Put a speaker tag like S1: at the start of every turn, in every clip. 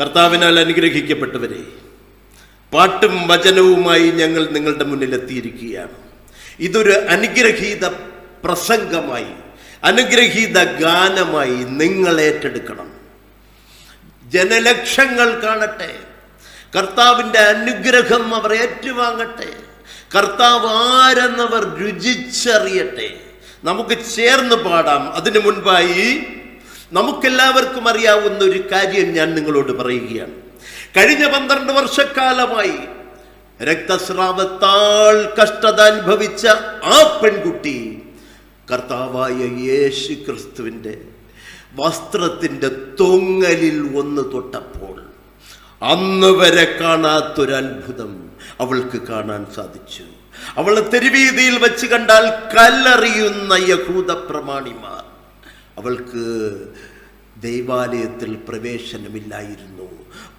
S1: കർത്താവിനാൽ അനുഗ്രഹിക്കപ്പെട്ടവരെ പാട്ടും വചനവുമായി ഞങ്ങൾ നിങ്ങളുടെ മുന്നിൽ എത്തിയിരിക്കുകയാണ്. ഇതൊരു അനുഗ്രഹീത പ്രസംഗമായി അനുഗ്രഹീത ഗാനമായി നിങ്ങൾ ഏറ്റെടുക്കണം. ജനലക്ഷങ്ങൾ കാണട്ടെ കർത്താവിന്റെ അനുഗ്രഹം അവർ ഏറ്റുവാങ്ങട്ടെ കർത്താവ് ആരെന്നവർ രുചിച്ചറിയട്ടെ. നമുക്ക് ചേർന്ന് പാടാം. അതിനു മുൻപായി നമുക്കെല്ലാവർക്കും അറിയാവുന്ന ഒരു കാര്യം ഞാൻ നിങ്ങളോട് പറയുകയാണ്. കഴിഞ്ഞ പന്ത്രണ്ട് വർഷക്കാലമായി രക്തസ്രാവത്താൽ കഷ്ടത അനുഭവിച്ച ആ പെൺകുട്ടി കർത്താവായ യേശു ക്രിസ്തുവിന്റെ വസ്ത്രത്തിന്റെ തൊങ്ങലിൽ ഒന്ന് തൊട്ടപ്പോൾ അന്ന് വരെ കാണാത്തൊരത്ഭുതം അവൾക്ക് കാണാൻ സാധിച്ചു. അവളെ തെരുവീതിയിൽ വെച്ച് കണ്ടാൽ കല്ലറിയുന്ന യഹൂദ പ്രമാണിമാർ അവൾക്ക് ദൈവാലയത്തിൽ പ്രവേശനമില്ലായിരുന്നു.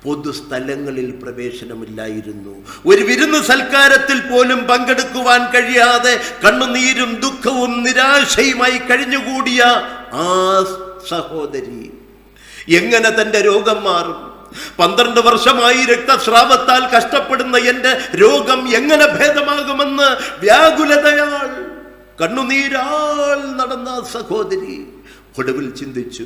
S1: പൊതുസ്ഥലങ്ങളിൽ പ്രവേശനമില്ലായിരുന്നു. ഒരു വിരുന്ന് സൽക്കാരത്തിൽ പോലും പങ്കെടുക്കുവാൻ കഴിയാതെ കണ്ണുനീരും ദുഃഖവും നിരാശയുമായി കഴിഞ്ഞുകൂടിയ ആ സഹോദരി എങ്ങനെ തന്റെ രോഗം മാറും? പന്ത്രണ്ട് വർഷമായി രക്തസ്രാവത്താൽ കഷ്ടപ്പെടുന്ന എന്റെ രോഗം എങ്ങനെ ഭേദമാകുമെന്ന് വ്യാകുലതയാൾ കണ്ണുനീരാൾ നടന്ന സഹോദരി ഒടുവിൽ ചിന്തിച്ചു.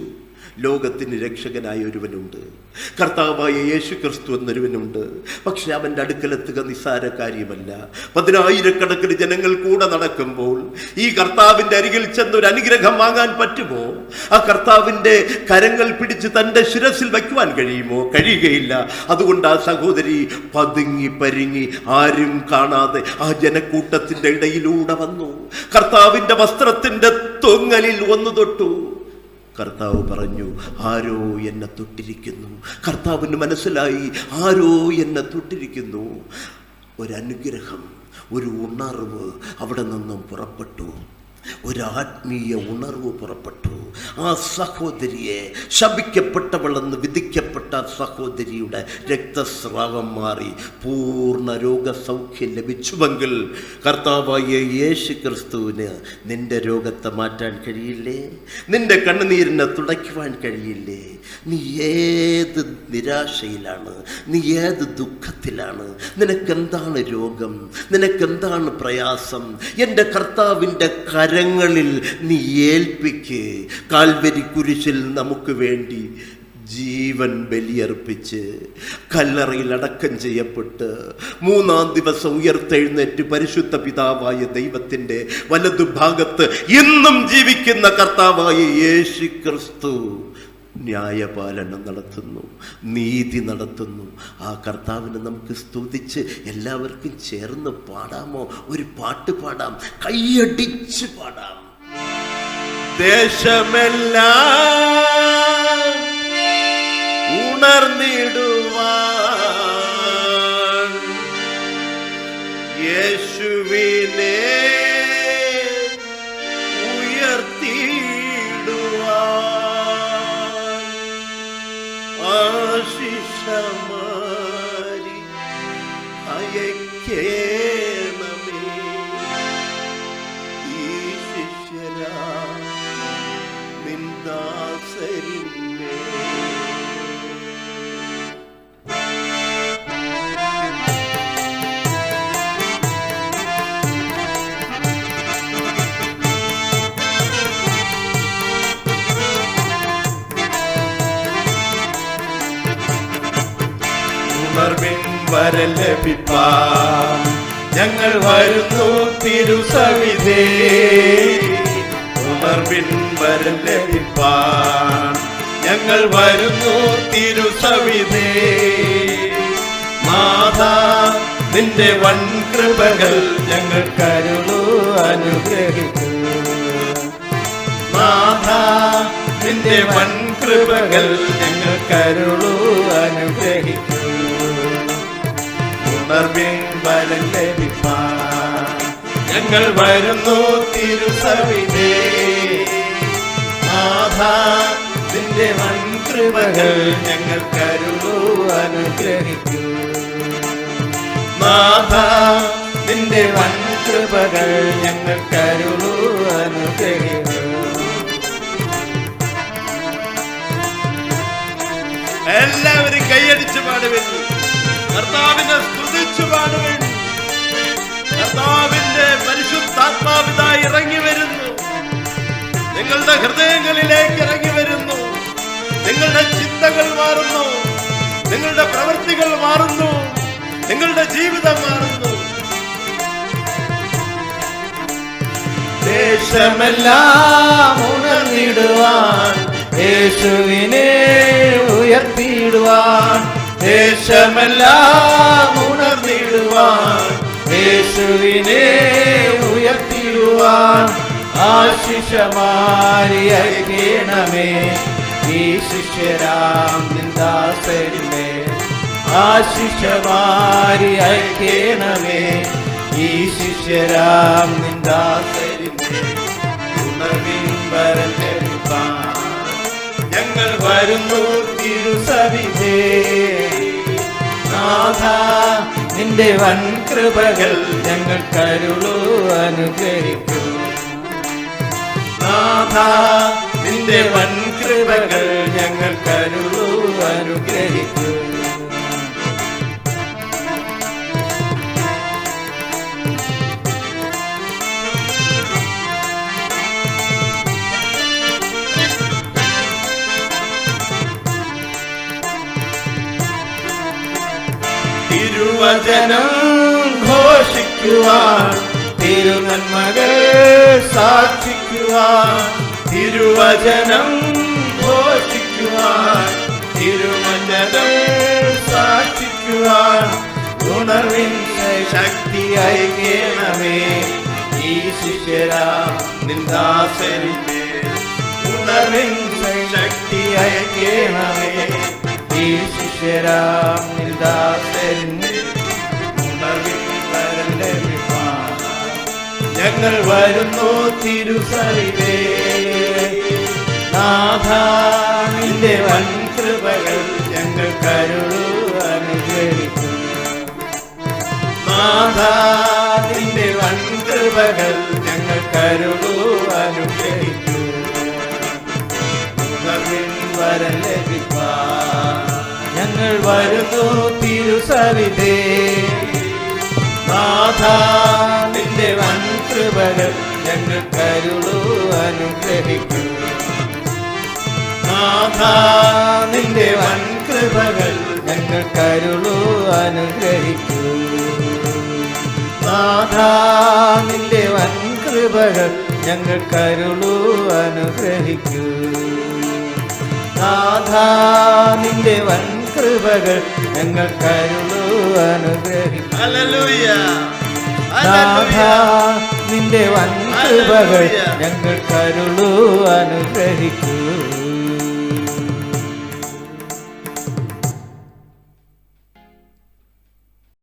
S1: ലോകത്തിന് രക്ഷകനായ ഒരുവനുണ്ട്. കർത്താവായ യേശു ക്രിസ്തു എന്നൊരുവനുണ്ട്. പക്ഷെ അവന്റെ അടുക്കലെത്തുക നിസ്സാര കാര്യമല്ല. പതിനായിരക്കണക്കിന് ജനങ്ങൾ കൂടെ നടക്കുമ്പോൾ ഈ കർത്താവിന്റെ അരികിൽ ചെന്നൊരു അനുഗ്രഹം വാങ്ങാൻ പറ്റുമോ? ആ കർത്താവിന്റെ കരങ്ങൾ പിടിച്ച് തന്റെ ശിരസിൽ വയ്ക്കുവാൻ കഴിയുമോ? കഴിയുകയില്ല. അതുകൊണ്ട് ആ സഹോദരി പതുങ്ങി പരിങ്ങി ആരും കാണാതെ ആ ജനക്കൂട്ടത്തിന്റെ ഇടയിലൂടെ വന്നു. കർത്താവിന്റെ വസ്ത്രത്തിന്റെ തൊങ്ങലിൽ ഒന്ന് തൊട്ടു. കർത്താവ് പറഞ്ഞു ആരോ എന്നെ തൊട്ടിരിക്കുന്നു. കർത്താവിന് മനസ്സിലായി ആരോ എന്നെ തൊട്ടിരിക്കുന്നു. ഒരനുഗ്രഹം ഒരു ഉണർവ് അവിടെ നിന്നും പുറപ്പെട്ടു. ഒരു ആത്മീയ ഉണർവ് പുറപ്പെട്ടു. ആ സഹോദരിയെ ശപിക്കപ്പെട്ടവളെന്ന് വിധിക്കപ്പെട്ട സഹോദരിയുടെ രക്തസ്രാവം മാറി. പൂർണ രോഗസൗഖ്യം ലഭിച്ചുവെങ്കിൽ കർത്താവായ യേശു ക്രിസ്തുവിന് നിന്റെ രോഗത്തെ മാറ്റാൻ കഴിയില്ലേ? നിന്റെ കണ്ണുനീരിനെ തുടയ്ക്കുവാൻ കഴിയില്ലേ? നീ ഏത് നിരാശയിലാണ്? നീ ഏത് ദുഃഖത്തിലാണ്? നിനക്കെന്താണ് രോഗം? നിനക്കെന്താണ് പ്രയാസം? എന്റെ കർത്താവിന്റെ കരങ്ങളിൽ നീ ഏൽപ്പിക്ക്. കാൽവരി കുരിശിൽ നമുക്ക് വേണ്ടി ജീവൻ ബലിയർപ്പിച്ച് കല്ലറയിൽ അടക്കം ചെയ്യപ്പെട്ട് മൂന്നാം ദിവസം ഉയർത്തെഴുന്നേറ്റ് പരിശുദ്ധ പിതാവായ ദൈവത്തിന്റെ വലതുഭാഗത്ത് ഇന്നും ജീവിക്കുന്ന കർത്താവായ യേശു ക്രിസ്തു ന്യായപാലനം നടത്തുന്നു നീതി നടത്തുന്നു. ആ കർത്താവിനെ നമുക്ക് സ്തുതിച്ച് എല്ലാവർക്കും ചേർന്ന് പാടാമോ? ഒരു പാട്ട് പാടാം. കൈയടിച്ച് പാടാം. ദേശമെല്ലാം ഉണർന്നിടുവാൻ യേശുവിനെ
S2: വരം ലഭിപ്പാ. ഞങ്ങൾ വരുന്നു തിരുസവിധേ. ഉണർവിൻ വരം ലഭിപ്പാൻ ഞങ്ങൾ വരുന്നു തിരുസവിധേ. മാതാ നിന്റെ വൻ കൃപകൾ ഞങ്ങൾ കരുതു അനുഗ്രഹിക്കുന്നു മാതാ നിന്റെ വൻ കൃപകൾ ഞങ്ങൾ കരുളു അനുഗ്രഹിക്കൂ. ഉണർവിൻ വരം ഞങ്ങൾ വരുന്നു തിരുസവിധേ. നാഥ നിന്റെ വൻ കൃപകൾ ഞങ്ങൾ കരുതു അനുഗ്രഹിക്കൂ. നാഥ നിന്റെ വൻ കൃപകൾ ഞങ്ങൾ കരുതു അനുഗ്രഹിക്കൂ.
S1: എല്ലാവരും കൈയടിച്ച് പാടുവരുന്നു പാടുവിൻ സ്തുതിച്ചു പാടുവിൻ കർത്താവിന്റെ പരിശുദ്ധാത്മാവിത ഇറങ്ങി വരുന്നു. നിങ്ങളുടെ ഹൃദയങ്ങളിലേക്ക് ഇറങ്ങി വരുന്നു. നിങ്ങളുടെ ചിന്തകൾ മാറുന്നു. നിങ്ങളുടെ പ്രവൃത്തികൾ മാറുന്നു. നിങ്ങളുടെ ജീവിതം മാറുന്നു.
S2: ദേശമെല്ലാം ഉണർന്നിടുവാൻ യേശുവിനെ ഉയർത്തിയിടുവാൻ ദേശമെല്ലാം യേശുവിനെ ഉയർത്തിയിടുവാൻ ആശിഷമാരിയണമേ ഈ ശിഷ്യരാം നിന്ദാസരിമേ. ആശിഷമാരി അയക്കണമേ ഈ ശിഷ്യരാം നിന്ദാസരിമേ. ഞങ്ങൾ വരുന്നു തിരുസവിധേ. നാഥ നിന്റെ വൻ കൃപകൾ ഞങ്ങൾ കരുളു അനുഗ്രഹിക്കും. നിന്റെ വൻ കൃപകൾ ഞങ്ങൾ കരുളു അനുഗ്രഹിക്കും. തിരുവചനം ഘോഷിക്കുവാൻ തിരുനന്മകൾ സാക്ഷിക്കുവാൻ തിരുവചനം ഘോഷിക്കുവാൻ തിരുവചനം സാക്ഷിക്കുവാൻ ഉണർവിൻ ശക്തി അയക്കണമേ ഈ ശിഷ്യരാ നിന്ദാസരിമേ ഉണർവിൻ ശക്തി അയക്കണമേ ഈ ശിഷ്യരാ നിന്ദാസരിമേ ഞങ്ങൾ വരുന്നു തിരുസരിവേ നാഥ നിന്റെ വൻ കൃപകൾ ഞങ്ങൾ കരുളു അനുഗ്രഹിക്കും. നാഥ നിന്റെ വൻ കൃപകൾ ഞങ്ങൾ കരുളു അനുഗ്രഹിക്കും. ഉണർവിൻ വരം ലഭിപ്പാൻ ഞങ്ങൾ വരുന്നു തിരുസവിതേ നാഥ വൻ ഞങ്ങൾ കരുളു അനുഗ്രഹിക്കൂ. നിന്റെ വൻ കൃപകൾ ഞങ്ങൾ കരുളു അനുഗ്രഹിക്കൂ. നിന്റെ വൻ കൃപകൾ ഞങ്ങൾ കരുളു അനുഗ്രഹിക്കൂ. നിന്റെ വൻ കൃപകൾ ഞങ്ങൾ കരുളു അനുഗ്രഹിക്കൂ. നിന്റെ വൻ കൃപകൾ ഞങ്ങൾ കരുളു അനുഗ്രഹിക്കൂ